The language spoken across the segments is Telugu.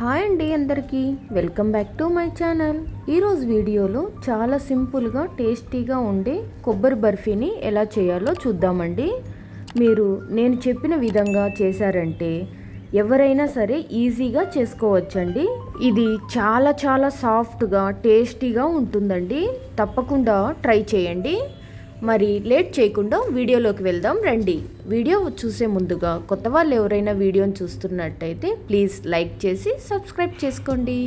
హాయ్ అండి అందరికీ. Welcome back to my channel. ఈరోజు వీడియోలో చాలా సింపుల్గా టేస్టీగా ఉండే కొబ్బరి బర్ఫీని ఎలా చేయాలో చూద్దామండి. మీరు నేను చెప్పిన విధంగా చేశారంటే ఎవరైనా సరే ఈజీగా చేసుకోవచ్చండి. ఇది చాలా చాలా సాఫ్ట్గా టేస్టీగా ఉంటుందండి. తప్పకుండా ట్రై చేయండి. మరి లేట్ చేయకుండా వీడియోలోకి వెళ్దాం రండి. వీడియో చూసే ముందుగా కొత్త వాళ్ళు ఎవరైనా వీడియోని చూస్తున్నట్టయితే ప్లీజ్ లైక్ చేసి సబ్స్క్రైబ్ చేసుకోండి.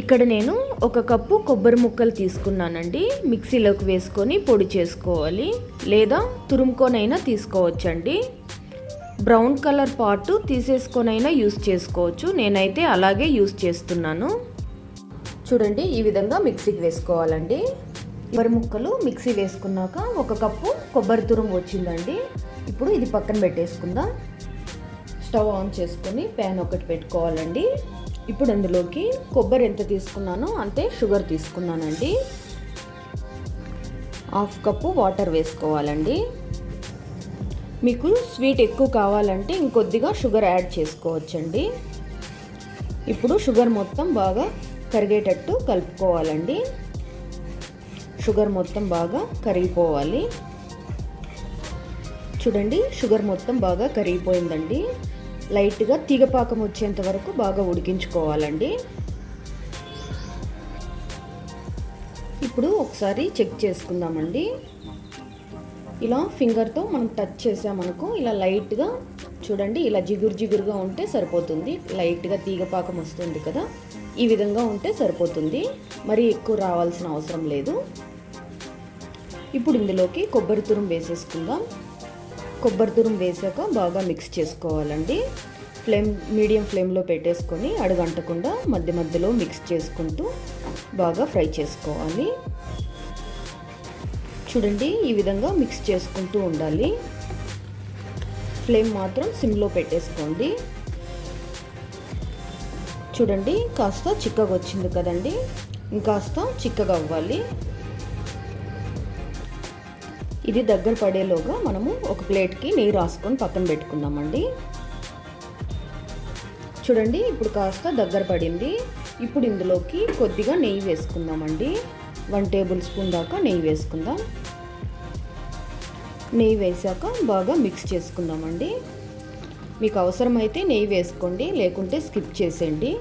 ఇక్కడ నేను ఒక కప్పు కొబ్బరి ముక్కలు తీసుకున్నానండి. మిక్సీలోకి వేసుకొని పొడి చేసుకోవాలి. లేదా తురుముకొనైనా తీసుకోవచ్చండి. బ్రౌన్ కలర్ పాటు తీసేసుకొనైనా యూస్ చేసుకోవచ్చు. నేనైతే అలాగే యూస్ చేస్తున్నాను. చూడండి ఈ విధంగా మిక్సీకి వేసుకోవాలండి. కొబ్బరి ముక్కలు మిక్సీ వేసుకున్నాక ఒక కప్పు కొబ్బరి తురుము వచ్చిందండి. ఇప్పుడు ఇది పక్కన పెట్టేసుకుందాం. స్టవ్ ఆన్ చేసుకొని ప్యాన్ ఒకటి పెట్టుకోవాలండి. ఇప్పుడు అందులోకి కొబ్బరి ఎంత తీసుకున్నానో అంతే షుగర్ తీసుకున్నానండి. హాఫ్ కప్పు వాటర్ వేసుకోవాలండి. మీకు స్వీట్ ఎక్కువ కావాలంటే ఇంకొద్దిగా షుగర్ యాడ్ చేసుకోవచ్చండి. ఇప్పుడు షుగర్ మొత్తం బాగా కరిగేటట్టు కలుపుకోవాలండి. షుగర్ మొత్తం బాగా కరిగిపోవాలి. చూడండి షుగర్ మొత్తం బాగా కరిగిపోయిందండి. లైట్గా తీగపాకం వచ్చేంత వరకు బాగా ఉడికించుకోవాలండి. ఇప్పుడు ఒకసారి చెక్ చేసుకుందామండి. ఇలా ఫింగర్తో మనం టచ్ చేసామనుకో ఇలా లైట్గా చూడండి ఇలా జిగురు జిగురుగా ఉంటే సరిపోతుంది. లైట్గా తీగపాకం వస్తుంది కదా ఈ విధంగా ఉంటే సరిపోతుంది. మరి ఎక్కువ రావాల్సిన అవసరం లేదు. ఇప్పుడు ఇందులోకి కొబ్బరి తురుం వేసేసుకుందాం. కొబ్బరి తురుం వేసాక బాగా మిక్స్ చేసుకోవాలండి. ఫ్లేమ్ మీడియం ఫ్లేమ్లో పెట్టేసుకొని అడుగంటకుండా మధ్య మధ్యలో మిక్స్ చేసుకుంటూ బాగా ఫ్రై చేసుకోవాలి. చూడండి ఈ విధంగా మిక్స్ చేసుకుంటూ ఉండాలి. ఫ్లేమ్ మాత్రం సిమ్లో పెట్టేసుకోండి. చూడండి కాస్త చిక్కగా వచ్చింది కదండి. ఇంకాస్త చిక్కగా అవ్వాలి ఇది దగ్గర పడేలోగా మనము ఒక ప్లేట్కి నెయ్యి రాసుకొని పక్కన పెట్టుకుందామండి. చూడండి ఇప్పుడు కాస్త దగ్గర పడింది. ఇప్పుడు ఇందులోకి కొద్దిగా నెయ్యి వేసుకుందామండి. వన్ టేబుల్ స్పూన్ దాకా నెయ్యి వేసుకుందాం. నెయ్యి వేసాక బాగా మిక్స్ చేసుకుందామండి. మీకు అవసరమైతే నెయ్యి వేసుకోండి లేకుంటే స్కిప్ చేసేయండి.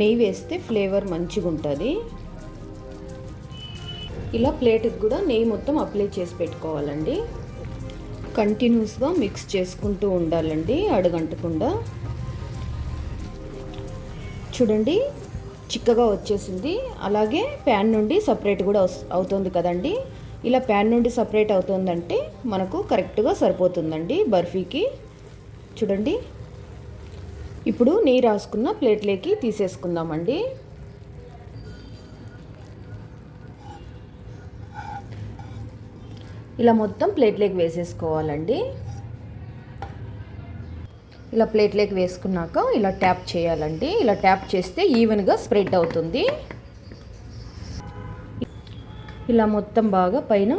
నెయ్యి వేస్తే ఫ్లేవర్ మంచిగా ఉంటుంది ఇలా ప్లేట్కి కూడా నెయ్యి మొత్తం అప్లై చేసి పెట్టుకోవాలండి. కంటిన్యూస్గా మిక్స్ చేసుకుంటూ ఉండాలండి అడగంటకుండా. చూడండి చిక్కగా వచ్చేసింది. అలాగే ప్యాన్ నుండి సపరేట్ కూడా అవుతుంది కదండి. ఇలా ప్యాన్ నుండి సపరేట్ అవుతుందంటే మనకు కరెక్ట్గా సరిపోతుందండి బర్ఫీకి. చూడండి. ఇప్పుడు నెయ్యి రాసుకున్న ప్లేట్లోకి తీసేసుకుందామండి. ఇలా మొత్తం ప్లేట్లోకి వేసేసుకోవాలండి. ఇలా ప్లేట్లోకి వేసుకున్నాక ఇలా ట్యాప్ చేయాలండి. ఇలా ట్యాప్ చేస్తే ఈవెన్గా స్ప్రెడ్ అవుతుంది. ఇలా మొత్తం బాగా పైన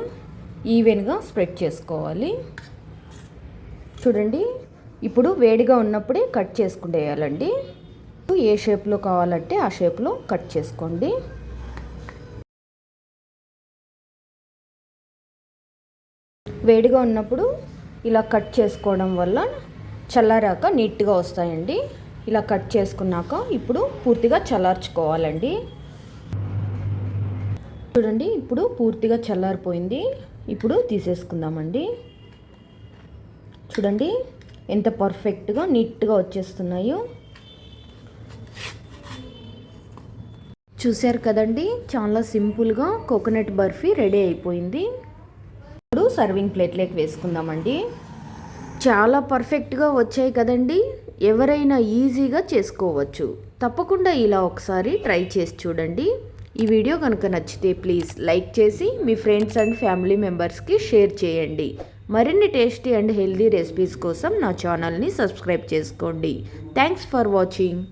ఈవెన్గా స్ప్రెడ్ చేసుకోవాలి. చూడండి ఇప్పుడు వేడిగా ఉన్నప్పుడే కట్ చేసుకుంటేయాలండి ఏ షేప్లో కావాలంటే ఆ షేప్లో కట్ చేసుకోండి. వేడిగా ఉన్నప్పుడు ఇలా కట్ చేసుకోవడం వల్ల చల్లారాక నీట్గా వస్తాయండి. ఇలా కట్ చేసుకున్నాక ఇప్పుడు పూర్తిగా చల్లార్చుకోవాలండి. చూడండి ఇప్పుడు పూర్తిగా చల్లారిపోయింది. ఇప్పుడు తీసేసుకుందామండి. చూడండి ఎంత పర్ఫెక్ట్గా నీట్గా వచ్చేస్తున్నాయో. చూశారు కదండి చాలా సింపుల్గా కోకోనట్ బర్ఫీ రెడీ అయిపోయింది. సర్వింగ్ ప్లేట్లోకి వేసుకుందామండి. చాలా పర్ఫెక్ట్గా వచ్చాయి కదండి. ఎవరైనా ఈజీగా చేసుకోవచ్చు. తప్పకుండా ఇలా ఒకసారి ట్రై చేసి చూడండి. ఈ వీడియో కనుక నచ్చితే ప్లీజ్ లైక్ చేసి మీ ఫ్రెండ్స్ అండ్ ఫ్యామిలీ మెంబర్స్కి షేర్ చేయండి. మరిన్ని టేస్టీ అండ్ హెల్దీ రెసిపీస్ కోసం నా ఛానల్ని సబ్స్క్రైబ్ చేసుకోండి. Thanks for watching.